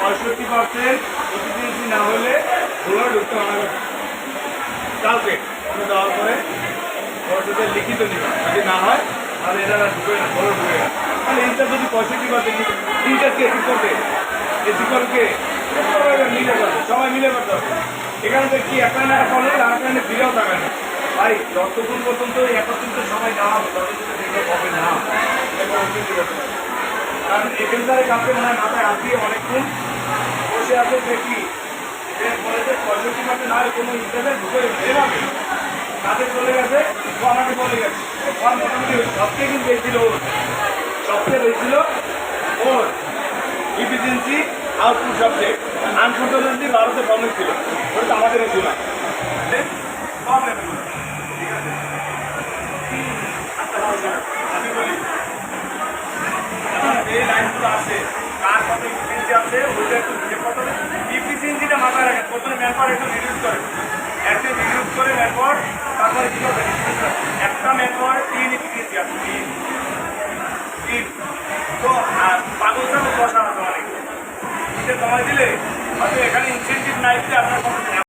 পঁয়ষট্টি পার্সেন্ট না হলে ওগুলো ঢুকতে করছে কালকে ওটা দেওয়ার পরে ওর লিখিত নিবা যদি না হয়, তাহলে এটা আর ঢুকে না বড় ঢুকে না। তাহলে এইটা যদি পঁয়ষট্টি পার্সেন্ট তিনটা কে কি করবে? এসি করবে মিলে করবে সবাই মিলে করতে হবে। এখানে তো কি একটা না একটা আর একটা ফিরেও থাকবে না। ভাই যতক্ষণ পর্যন্ত একত্রিত সবাই না হবে ততক্ষণ ডেভেলপ হবে না এটা উচিত করতে হবে। কারণ এখানকার কাউকে মনে হয় মাথায় হাত অনেকক্ষণ বসে আছে দেখি যে বলে পঁয়ষট্টি মাসে না কোনো ইন্টারনেট ঢুকে বেরাবে কাজে চলে গেছে, ও আমাকে চলে গেছে ওর মোটামুটি সবচেয়ে কিন্তু বেশিছিল ওর সবচেয়ে বেশিছিল ওর ইফিসিয়েন্সি আউটপুট সবচেয়ে। আনফর্চুনেটলি ভারতে প্রবলেম ছিল, ওটা তো আমাদের ছিল লাইনগুলো আছে। কার কত ইফিসিয়েন্সি আছে ওইটা একটু হবে। ইফিসিয়েন্সিটা মাথায় রাখেন, প্রথমে ম্যান একটু রিডিউস করে। একটু রিডিউস করে ম্যান তারপরে কি করবেন? একটা ম্যান পাওয়ার তিন ইফিসিয়েন্সি আছে, তিন। তিন। তো পাগল সাথে বসা আছে অনেক। দিলে, হয়তো এখানে ইনসেন্টিভ নাই দিলে আপনার কোনো